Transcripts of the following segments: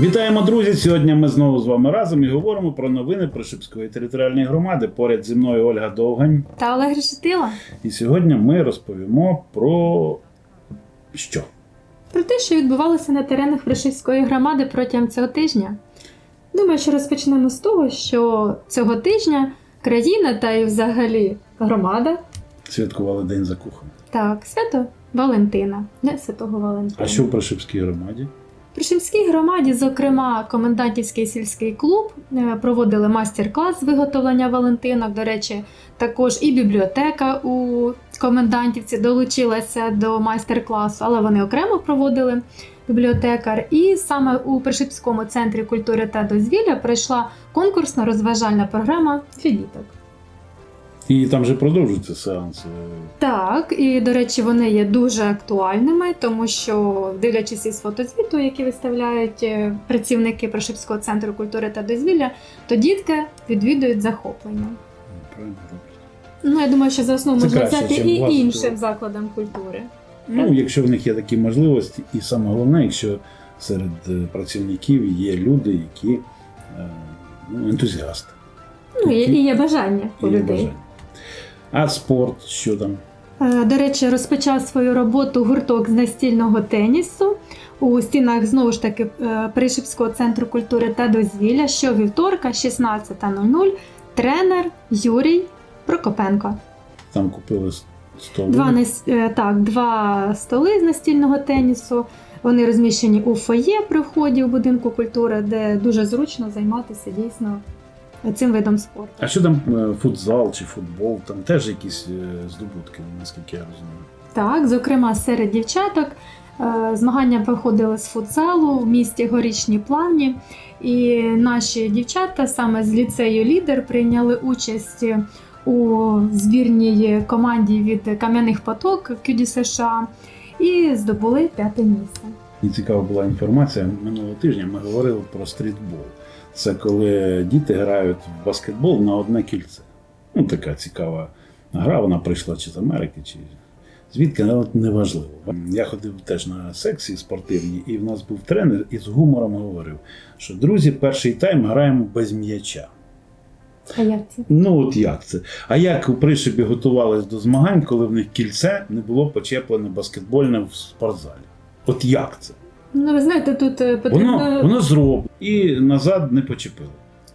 Вітаємо, друзі! Сьогодні ми знову з вами разом і говоримо про новини Пришипської територіальної громади. Поряд зі мною Ольга Довгань. Та Олег Решетила. І сьогодні ми розповімо про що? Про те, що відбувалося на теренах Пришивської громади протягом цього тижня. Думаю, що розпочнемо з того, що цього тижня країна та і взагалі громада, Святкували День закоханих. так, свято Валентина, не святого Валентина. А що в Пришипській громаді? При Шимській громаді, зокрема, комендантівський сільський клуб е, проводили майстер-клас з виготовлення Валентинок. До речі, також і бібліотека у комендантівці долучилася до майстер-класу, але вони окремо проводили бібліотекар. І саме у Пришипському центрі культури та дозвілля пройшла конкурсна розважальна програма для діток. І там же продовжуються сеанси. Так, і до речі, вони є дуже актуальними, тому що, дивлячись із фотозвіту, які виставляють е, працівники Прошипського центру культури та дозвілля, то дітки відвідують захоплення. Правильно. Ну, я думаю, що за основу Це можна краще, взяти і іншим закладам культури. Ну, якщо в них є такі можливості, і саме головне, якщо серед е, працівників є люди, які е, ну, ентузіасти. Ну, і, і є бажання у і є людей. бажання. А спорт, що там? Е, До речі, розпочав свою роботу гурток з настільного тенісу у стінах знову ж таки е, Пришипського центру культури та дозвілля щовівторка, 16.00, тренер Юрій Прокопенко. Там купили столи. Два, е, так, два столи з настільного тенісу. Вони розміщені у фоє при вході у будинку культури, де дуже зручно займатися дійсно цим видом спорту. А що там е, футзал чи футбол? Там теж якісь е, здобутки, наскільки я розумію. Так, зокрема, серед дівчаток е, змагання проходили з футзалу в місті Горічні Плавні. І наші дівчата саме з ліцею Лідер прийняли участь у збірній команді від Кам'яних Поток QD США і здобули п'яте місце. Мені цікава була інформація. Минулого тижня ми говорили про стрітбол. Це коли діти грають в баскетбол на одне кільце. Ну, така цікава гра, вона прийшла чи з Америки, чи звідки, але неважливо. Я ходив теж на секції спортивні, і в нас був тренер і з гумором говорив, що друзі, перший тайм граємо без м'яча. А як це? Ну от як це? А як у Пришибі готувались до змагань, коли в них кільце не було почеплене баскетбольне в спортзалі? От як це? Ну, ви знаєте, тут е, потрібно. Воно, воно зроблено і назад не почепило.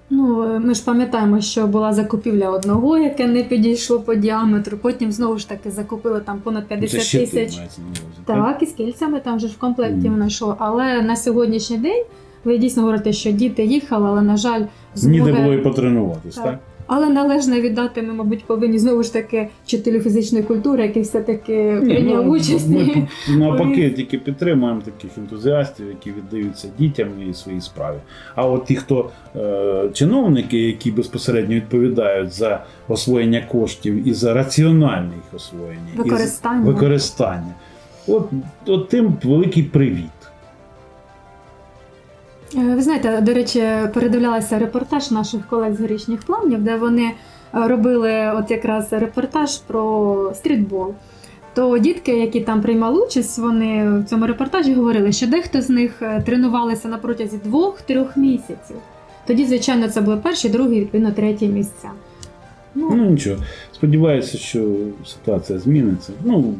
Ну, е, ми ж пам'ятаємо, що була закупівля одного, яке не підійшло по діаметру. Потім знову ж таки закупили там понад Це 50 щити тисяч. мається на увазі. Так, і з кільцями там же ж в комплекті воно йшло. Але на сьогоднішній день ви дійсно говорите, що діти їхали, але на жаль, Ніде було і потренуватись, так? Так. Але належно віддати ми, мабуть, повинні знову ж таки вчителю фізичної культури, який все-таки прийняв ну, участь. Ми навпаки тільки підтримуємо таких ентузіастів, які віддаються дітям і своїй справі. А от ті, хто е, чиновники, які безпосередньо відповідають за освоєння коштів і за раціональне їх освоєння, і Використання. використання, от, от тим великий привіт. Е, Ви знаєте, до речі, передивлялася репортаж наших колег з горішніх плавнів, де вони е, робили от якраз репортаж про стрітбол. То дітки, які там приймали участь, вони в цьому репортажі говорили, що дехто з них е, тренувалися на протязі двох-трьох місяців. Тоді, звичайно, це були перші, другі, відповідно, треті місця. Ну, Ну нічого. Сподіваюся, що ситуація зміниться. Ну,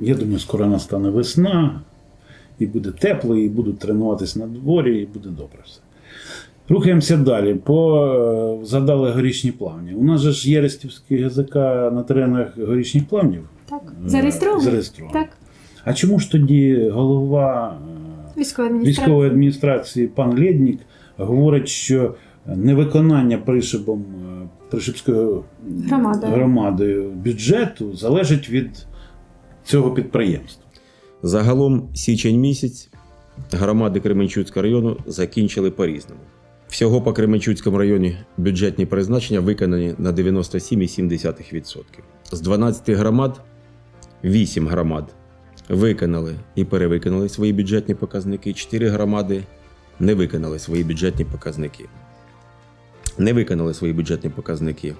я думаю, скоро настане весна, і буде тепло, і будуть тренуватись на дворі, і буде добре все. Рухаємося далі. По е, згадали горішні плавні. У нас же ж є Рестівський ГЗК на теренах горішніх плавнів. так, Е, зареєстрований? Зареєстрований. Так, А чому ж тоді голова е, військова адміністрація. військової адміністрації пан Лєднік говорить, що невиконання пришибом Пришибською Громадою. громадою бюджету залежить від цього підприємства. Загалом січень місяць громади Кременчуцького району закінчили по-різному. Всього по Кременчуцькому районі бюджетні призначення виконані на 97,7%. З 12 громад 8 громад виконали і перевиконали свої бюджетні показники, 4 громади не виконали свої бюджетні показники. Не виконали свої бюджетні показники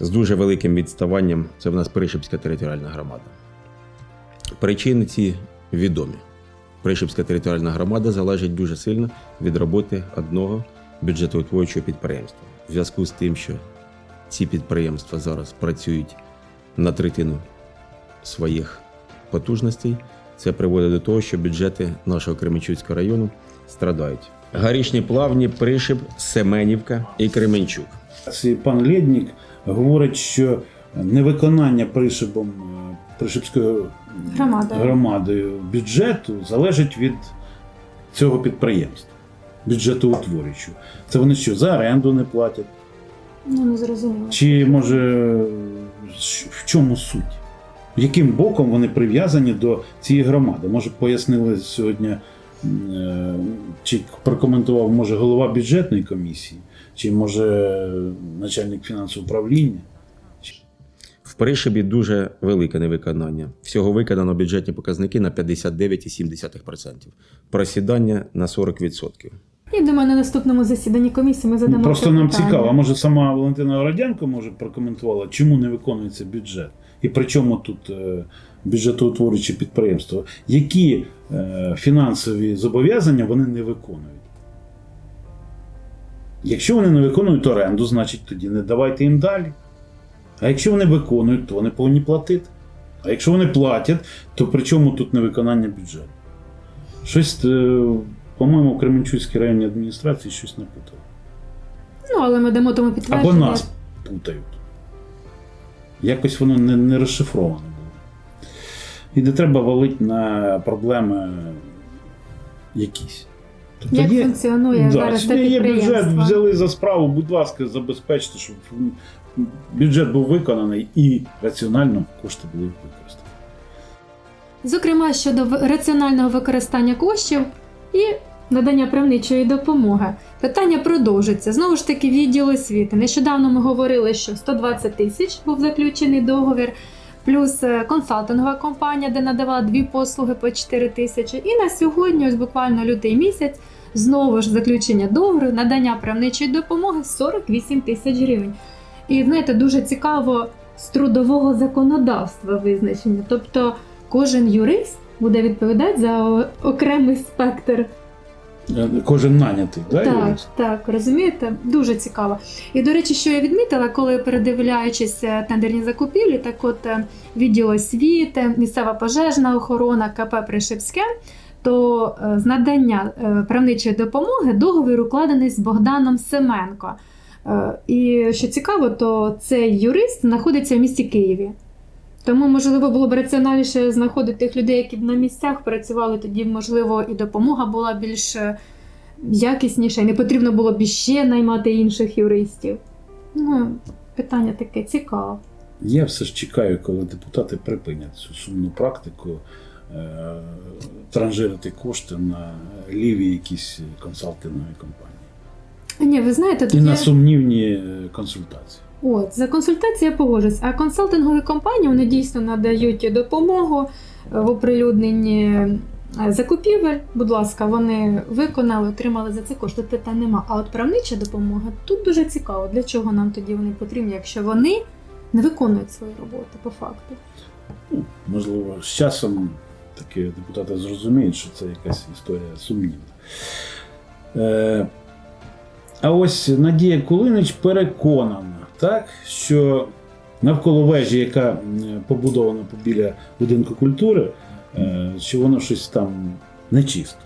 з дуже великим відставанням. Це в нас Пришипська територіальна громада. Причини ці відомі. Пришипська територіальна громада залежить дуже сильно від роботи одного бюджетоутворюючого підприємства. В зв'язку з тим, що ці підприємства зараз працюють на третину своїх потужностей, це приводить до того, що бюджети нашого Кременчуцького району страдають. Гарішні плавні, Пришип, Семенівка і Кременчук. Пан Лєднік говорить, що невиконання пришибом е, Пришибською Громадою. громадою бюджету залежить від цього підприємства, бюджету утворюючого. Це вони що, за оренду не платять? Ну, не зрозуміло. Чи може в чому суть? Яким боком вони прив'язані до цієї громади? Може, пояснили сьогодні, е, чи прокоментував може голова бюджетної комісії, чи може начальник фінансового управління? Пришибі дуже велике невиконання. Всього виконано бюджетні показники на 59,7%. Просідання на 40%. Я думаю, на наступному засіданні комісії ми задамо. Просто це нам питання. цікаво, а може сама Валентина Радянко може прокоментувала, чому не виконується бюджет? І при чому тут е, бюджетоутворюючі підприємства? Які е, фінансові зобов'язання вони не виконують? Якщо вони не виконують оренду, значить тоді не давайте їм далі. А якщо вони виконують, то вони повинні платити. А якщо вони платять, то при чому тут невиконання бюджету? Щось, е, по-моєму, в Кременчуцькій районній адміністрації щось напутало. Ну, але ми дамо тому підтвердження. Або нас путають. Якось воно не, не розшифровано було. І не треба валити на проблеми якісь. Тобто Як функціонує да, зараз те є бюджет, взяли за справу, будь ласка, забезпечте, щоб бюджет був виконаний і раціонально кошти були використані. Зокрема, щодо раціонального використання коштів і надання правничої допомоги. Питання продовжиться. Знову ж таки, відділ освіти. Нещодавно ми говорили, що 120 тисяч був заключений договір, плюс е, консалтингова компанія, де надавала дві послуги по 4 тисячі. І на сьогодні, ось буквально лютий місяць, знову ж заключення договору, надання правничої допомоги 48 тисяч гривень. І знаєте, дуже цікаво з трудового законодавства визначення. Тобто кожен юрист буде відповідати за окремий спектр. Е, Кожен нанятий, да, так, так, розумієте? Дуже цікаво. І до речі, що я відмітила, коли передивляючись е, тендерні закупівлі, так от е, відділ освіти, місцева пожежна охорона, КП Пришипське, то з надання правничої допомоги договір укладений з Богданом Семенко. І що цікаво, то цей юрист знаходиться в місті Києві. Тому, можливо, було б раціональніше знаходити тих людей, які б на місцях працювали, тоді, можливо, і допомога була більш е, якісніша, і не потрібно було б іще наймати інших юристів. Ну, питання таке цікаве. Я все ж чекаю, коли депутати припинять цю сумну практику е, транжирити кошти на ліві якісь консалтингові компанії. Ні, ви знаєте, І тут на є... сумнівні е, консультації. От, за консультацію я погоджуюсь. А консалтингові компанії вони дійсно надають допомогу е, в оприлюдненні е, закупівель. Будь ласка, вони виконали, отримали за це кошти. Питань нема. А от правнича допомога тут дуже цікаво. Для чого нам тоді вони потрібні, якщо вони не виконують свою роботу по факту. Ну, можливо, з часом такі депутати зрозуміють, що це якась історія сумнівна. Е, а ось Надія Кулинич переконана, так, що навколо вежі, яка побудована біля будинку культури, е, що воно щось там нечисто.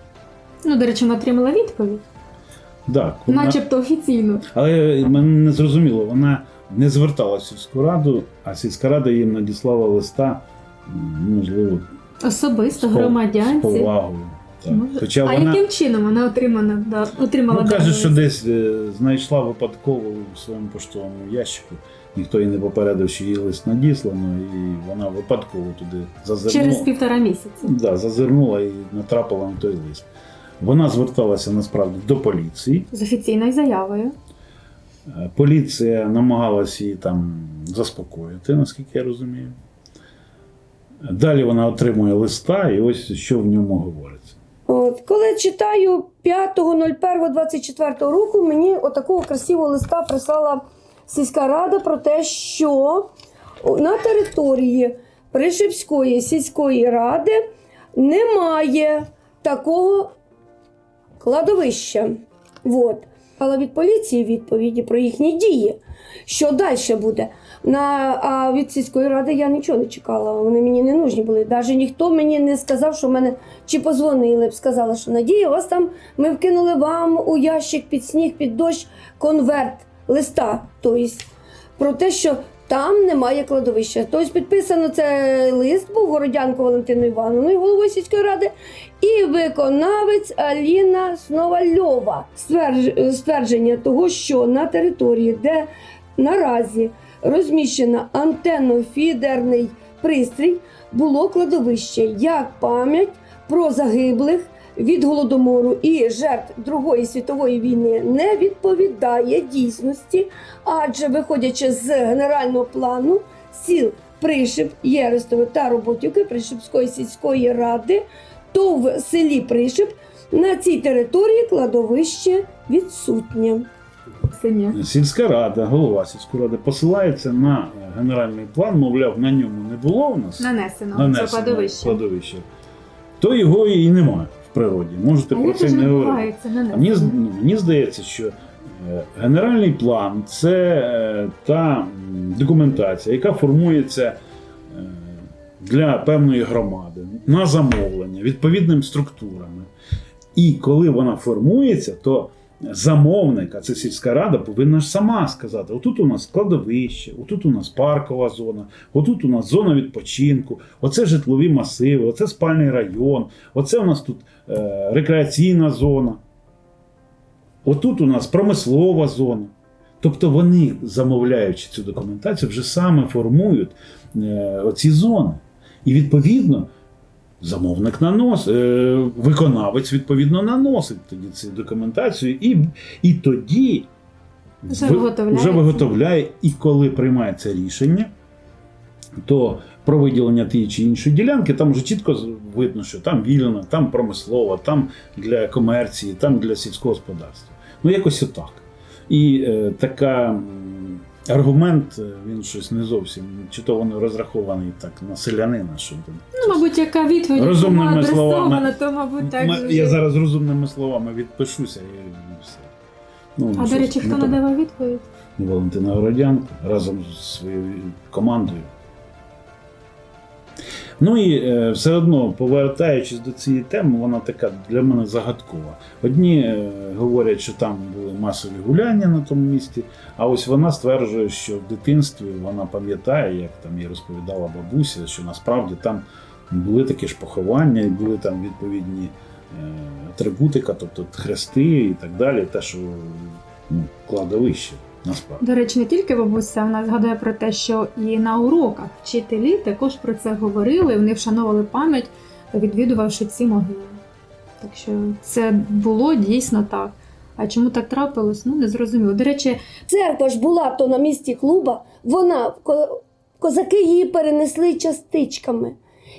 Ну, до речі, вона отримала відповідь, Так, вона- начебто офіційно. Але мене не зрозуміло, вона не зверталася в сільську раду, а сільська рада їм надіслала листа, можливо, Особисто пов- з повагою. Так. Може. Хоча а вона яким чином вона отримана, да, отримала ну, каже, що десь е, знайшла випадково у своєму поштовому ящику. Ніхто її не попередив, що її лист надіслано, і вона випадково туди зазирнула. через півтора місяці. Да, зазирнула і натрапила на той лист. Вона зверталася насправді до поліції. З офіційною заявою. Е, Поліція намагалася її там заспокоїти, наскільки я розумію. Далі вона отримує листа, і ось що в ньому говориться. Коли читаю 5.01.24 року, мені отакого красивого листа прислала сільська рада про те, що на території Пришипської сільської ради немає такого кладовища. Вот. Але від поліції відповіді про їхні дії. Що далі буде? На, а від сільської ради я нічого не чекала. Вони мені не нужні були. Навіть ніхто мені не сказав, що мене чи позвонили б, сказали, що Надія, вас там ми вкинули вам у ящик під сніг, під дощ конверт листа. Тобто про те, що там немає кладовища. Тобто підписано цей лист був Городянко Валентиною Івановною, головою сільської ради, і виконавець Аліна Сновальова. Ствердж- Ствердження того, що на території, де наразі розміщено антенно-фідерний пристрій, було кладовище як пам'ять про загиблих від голодомору і жертв Другої світової війни не відповідає дійсності, адже виходячи з генерального плану сіл Пришип, Єрестове та Роботівки Пришипської сільської ради, то в селі Пришип на цій території кладовище відсутнє. Сільська рада, голова сільської ради посилається на е, генеральний план, мовляв, на ньому не було у нас Нанесено. нанесено Це кладовище. кладовище, то його і немає в природі. Можете А про це не говорити. Мені, ну, мені здається, що е, генеральний план це е, та документація, яка формується для певної громади на замовлення відповідними структурами. І коли вона формується, то замовник, а це сільська рада, повинна ж сама сказати: отут у нас кладовище, отут у нас паркова зона, отут у нас зона відпочинку, оце житлові масиви, оце спальний район, оце у нас тут е, рекреаційна зона. Отут у нас промислова зона. Тобто вони, замовляючи цю документацію, вже саме формують е, оці зони. І відповідно замовник нанос, е, виконавець відповідно наносить тоді цю документацію, і, і тоді Вже ви- вже виготовляє, і коли приймається рішення, то про виділення тієї чи іншої ділянки, там вже чітко видно, що там вільно, там промислова, там для комерції, там для сільського господарства. Ну, якось отак. І е, така аргумент, е, він щось не зовсім, чи то вони розрахований так на селянина, що там. Ну, мабуть, яка відповідь Розумними словами. то, мабуть, так. Ми- я зараз розумними словами відпишуся і, все. Ну, А до речі, хто надавав відповідь? Валентина Городян разом з своєю командою. Ну і е, все одно, повертаючись до цієї теми, вона така для мене загадкова. Одні е, говорять, що там були масові гуляння на тому місці, а ось вона стверджує, що в дитинстві вона пам'ятає, як там їй розповідала бабуся, що насправді там були такі ж поховання, і були там відповідні е, атрибутика, тобто хрести і так далі, те, що ну, кладовище. Насправді. До речі, не тільки бабуся, вона згадує про те, що і на уроках вчителі також про це говорили, вони вшановували пам'ять, відвідувавши ці могили. Так що це було дійсно так. А чому так трапилось? Ну не зрозуміло. До речі, Церква ж була то на місці клуба, вона козаки її перенесли частичками.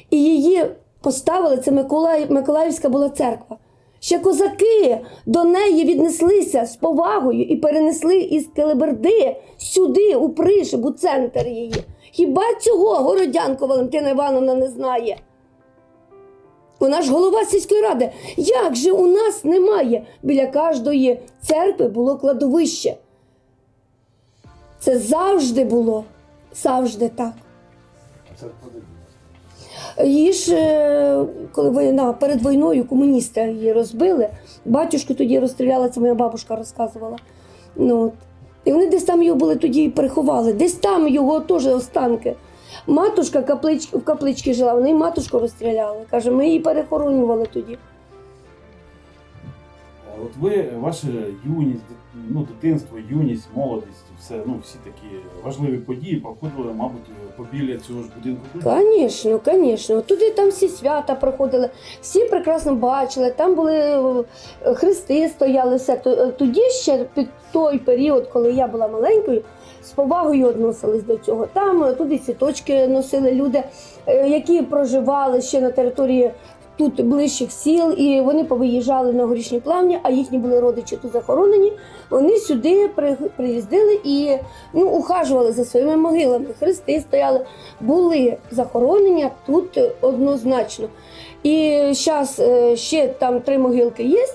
І її поставили, це Миколаїв, Миколаївська була церква. Ще козаки до неї віднеслися з повагою і перенесли із Келеберди сюди, у Пришиб, у центр її. Хіба цього городянко Валентина Івановна не знає? Вона ж голова сільської ради. Як же у нас немає? Біля кожної церкви було кладовище. Це завжди було. Завжди так. Її ж, е, коли війна перед війною комуністи її розбили, батюшку тоді розстріляли, це моя бабушка розказувала. Ну, от. І вони десь там його були тоді і переховали, десь там його теж останки. Матушка каплич, в капличці жила, вони матушку розстріляли. Каже, ми її перехоронювали тоді. От ви, ваша юність, ну, дитинство, юність, молодість, все, ну, всі такі важливі події проходили, мабуть, побіля цього ж будинку. Звісно, звісно. Туди там всі свята проходили, всі прекрасно бачили, там були е, хрести стояли, все. Е, Тоді ще під той період, коли я була маленькою, з повагою відносились до цього. Там е, туди цвіточки носили люди, які проживали ще на території тут ближчих сіл, і вони повиїжджали на горішні плавні, а їхні були родичі тут захоронені. Вони сюди приїздили і ну, ухажували за своїми могилами. Хрести стояли, були захоронення тут е, однозначно. І зараз ще там три могилки є.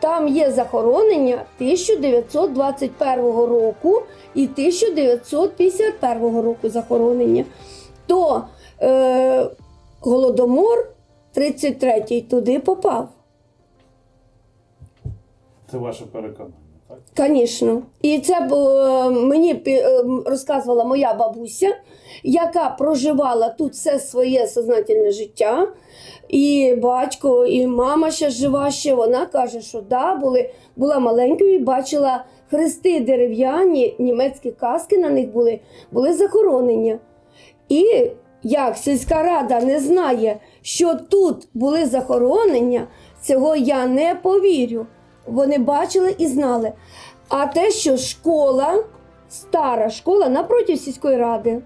Там є захоронення 1921 року і 1951 року захоронення. То е, Голодомор 33-й туди попав. Це ваше переконання, так? Звісно. І це б, е, мені пі- е, розказувала моя бабуся, яка проживала тут все своє сознательне життя. І батько, і мама ще жива ще. Вона каже, що да, були, була маленькою і бачила хрести дерев'яні, німецькі каски на них були, були захоронення. І як сільська рада не знає, що тут були захоронення, цього я не повірю. Вони бачили і знали. А те, що школа, стара школа напроти сільської ради.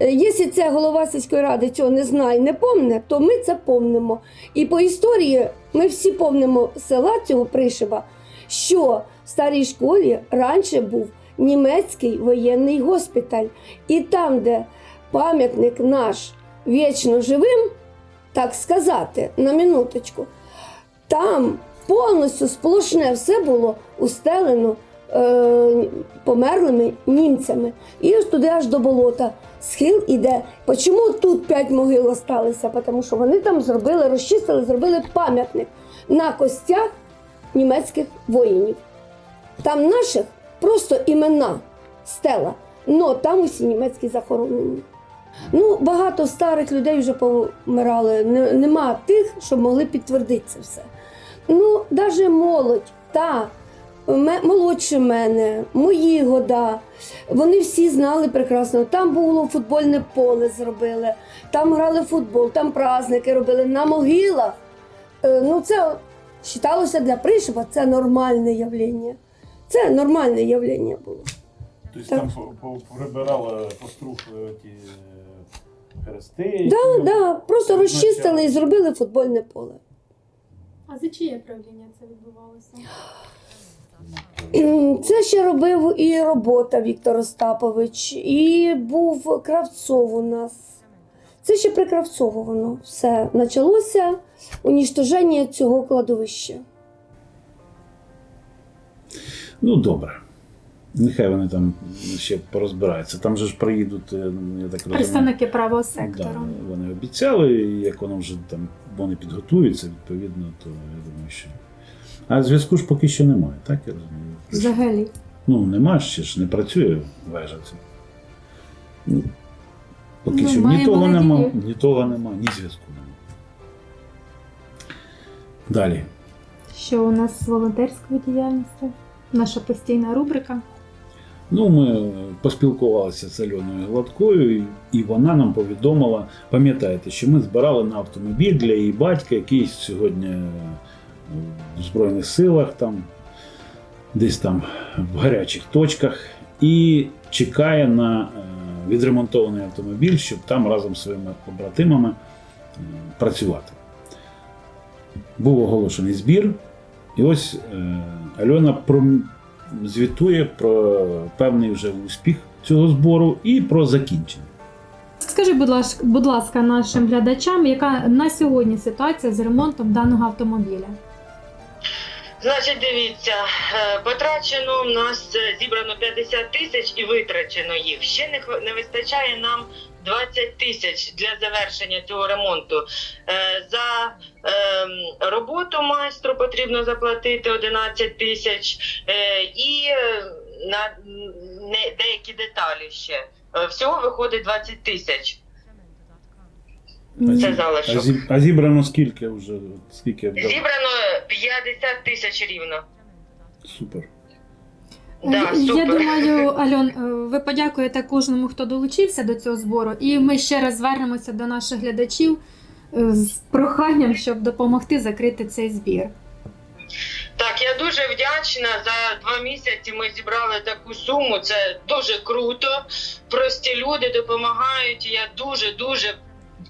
е, Якщо це голова сільської ради цього не знає, не помне, то ми це помнимо. І по історії ми всі помнимо села цього Пришиба, що в старій школі раніше був німецький воєнний госпіталь. І там, де пам'ятник наш вічно живим, так сказати, на минуточку, там повністю сплошне все було устелено е, померлими німцями. І ось туди аж до болота. Схил іде. Чому тут п'ять могил осталися? Тому що вони там зробили, розчистили, зробили пам'ятник на костях німецьких воїнів. Там наших просто імена стела, але там усі німецькі захоронені. Ну, багато старих людей вже помирали. Нема тих, щоб могли підтвердити це все. Ну, навіть молодь, та молодше мене, мої года. Вони всі знали прекрасно. Там було футбольне поле зробили, там грали в футбол, там праздники робили на могилах. Е, Ну, це вважалося для Пришиба, це нормальне явлення. Це нормальне явлення було. Тобто там прибирали, пострухли ті е, хрести. Да, да, просто розчистили і зробили футбольне поле. А за чиє правління це відбувалося? Це ще робив і робота Віктор Остапович, і був Кравцов у нас. Це ще при Кравцову воно все почалося уніштоження цього кладовища. Ну, добре. Нехай вони там ще порозбираються. Там же ж приїдуть, е, я так розумію. Представники правого Да, вони обіцяли, і як воно вже там вони підготуються, відповідно, то я думаю, що. А зв'язку ж поки що немає, так я розумію? Взагалі. Ну, нема ще ж, не працює вежа ця. Ну, поки Ну, що ні того нема, ні того нема, ні зв'язку нема. Далі. Що у нас з волонтерською діяльністю? Наша постійна рубрика. Ну, ми поспілкувалися з Альоною Гладкою, і- вона нам повідомила, пам'ятаєте, що ми збирали на автомобіль для її батька, який сьогодні е, в Збройних силах, там, десь там в гарячих точках, і чекає на е, відремонтований автомобіль, щоб там разом з своїми побратимами е, працювати. Був оголошений збір, і ось Альона звітує про певний вже успіх цього збору і про закінчення. Скажи, будь ласка, будь ласка, нашим глядачам, яка на сьогодні ситуація з ремонтом даного автомобіля? Значить, дивіться, е, потрачено у нас е, зібрано 50 тисяч і витрачено їх. Ще не, не вистачає нам 20 тисяч для завершення цього ремонту. Е, За ем, роботу майстру потрібно заплатити 11 тисяч е, і е, на деякі деталі ще. Всього виходить 20 тисяч. Це залишок. А, зібрано скільки вже? Скільки? Зібрано 50 тисяч рівно. Супер. Да, Я супер. думаю, Альон, е, ви подякуєте кожному, хто долучився до цього збору, і ми ще раз звернемося до наших глядачів е, з проханням, щоб допомогти закрити цей збір. Так, я дуже вдячна. За два місяці ми зібрали таку суму. Це дуже круто. Прості люди допомагають. Я дуже, дуже,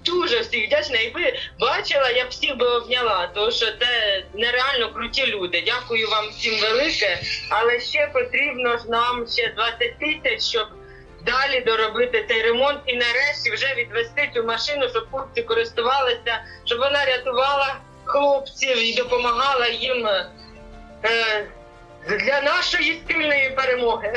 дуже всіх вдячна. І ви бачите. я б всіх би обняла, тому що це нереально круті люди. Дякую вам всім велике. Але ще потрібно ж нам ще 20 тисяч, щоб далі доробити цей ремонт і нарешті вже відвести цю машину, щоб хлопці користувалися, щоб вона рятувала хлопців і допомагала їм е, для нашої спільної перемоги.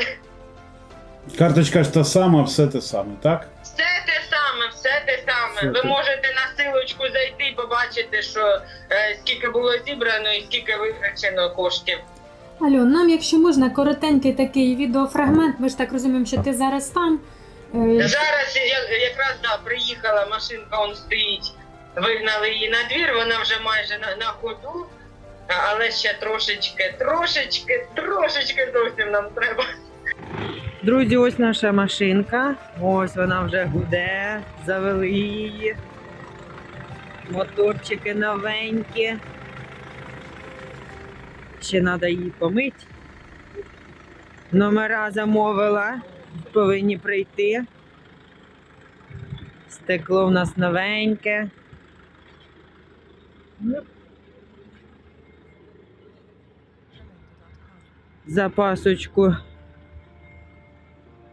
Карточка ж та сама, все те саме, так? Все те саме, все те саме. Все Ви те- можете на силочку зайти і побачити, що е, скільки було зібрано і скільки витрачено коштів. Альон, нам, якщо можна, коротенький такий відеофрагмент. Ми ж так розуміємо, що ти зараз там. Е, Зараз я якраз да, приїхала, машинка он стоїть. Вигнали її на двір, вона вже майже на, на ходу, а- але ще трошечки, трошечки, трошечки зовсім нам треба. Друзі, ось наша машинка. Ось вона вже гуде, завели її. Моторчики новенькі. Ще треба її помити. Номера замовила, повинні прийти. Стекло в нас новеньке. Запасочку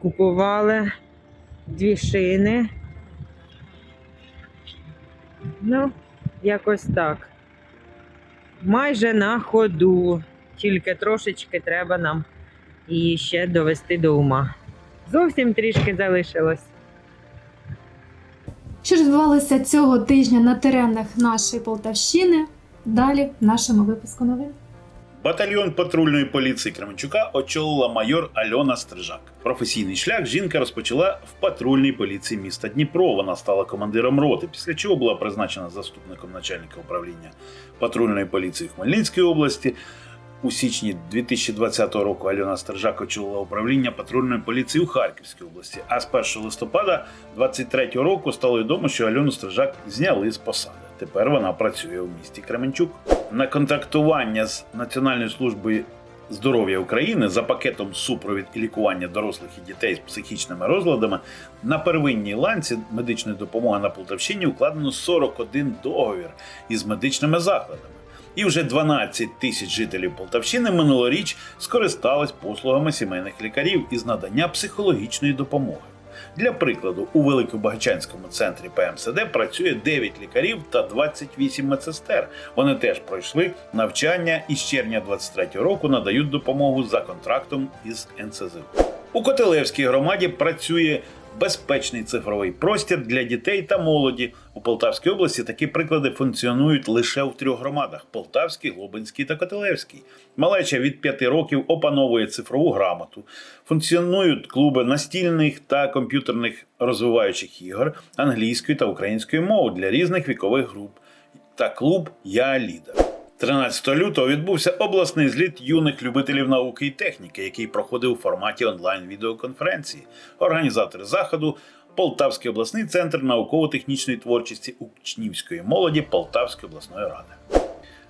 купували дві шини. Ну, якось так. Майже на ходу. Тільки трошечки треба нам її ще довести до ума. Зовсім трішки залишилось. Що відбувалося цього тижня на теренах нашої Полтавщини? Далі в нашому випуску новин. Батальйон патрульної поліції Кременчука очолила майор Альона Стрижак. Професійний шлях жінка розпочала в патрульній поліції міста Дніпро. Вона стала командиром роти, після чого була призначена заступником начальника управління патрульної поліції Хмельницької області. У січні 2020 року Альона Стрижак очолила управління патрульної поліції у Харківській області. А з 1 листопада 2023 року стало відомо, що Альону Стрижак зняли з посади. Тепер вона працює у місті Кременчук. На контактування з Національною службою здоров'я України за пакетом супровід і лікування дорослих і дітей з психічними розладами на первинній ланці медичної допомоги на Полтавщині укладено 41 договір із медичними закладами. І вже 12 тисяч жителів Полтавщини минулоріч скористались послугами сімейних лікарів із надання психологічної допомоги. Для прикладу, у Великобагачанському центрі ПМСД працює 9 лікарів та 28 медсестер. Вони теж пройшли навчання і з червня 23 року надають допомогу за контрактом із НСЗУ. У Котелевській громаді працює безпечний цифровий простір для дітей та молоді. У Полтавській області такі приклади функціонують лише в трьох громадах: Полтавській, Глобинській та Котелевській. Малеча від 5 років опановує цифрову грамоту. Функціонують клуби настільних та комп'ютерних розвиваючих ігор англійської та української мови для різних вікових груп та клуб Я Лідер. 13 лютого відбувся обласний зліт юних любителів науки і техніки, який проходив у форматі онлайн-відеоконференції. Організатори заходу Полтавський обласний центр науково-технічної творчості учнівської молоді Полтавської обласної ради.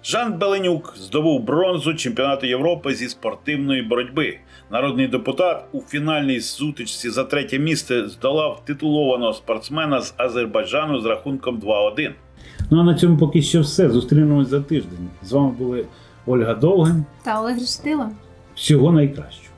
Жан Беленюк здобув бронзу чемпіонату Європи зі спортивної боротьби. Народний депутат у фінальній сутичці за третє місце здолав титулованого спортсмена з Азербайджану з рахунком 2-1. Ну а на цьому поки що все. Зустрінемось за тиждень. З вами були Ольга Довгань та Олег Рештила. Всього найкращого.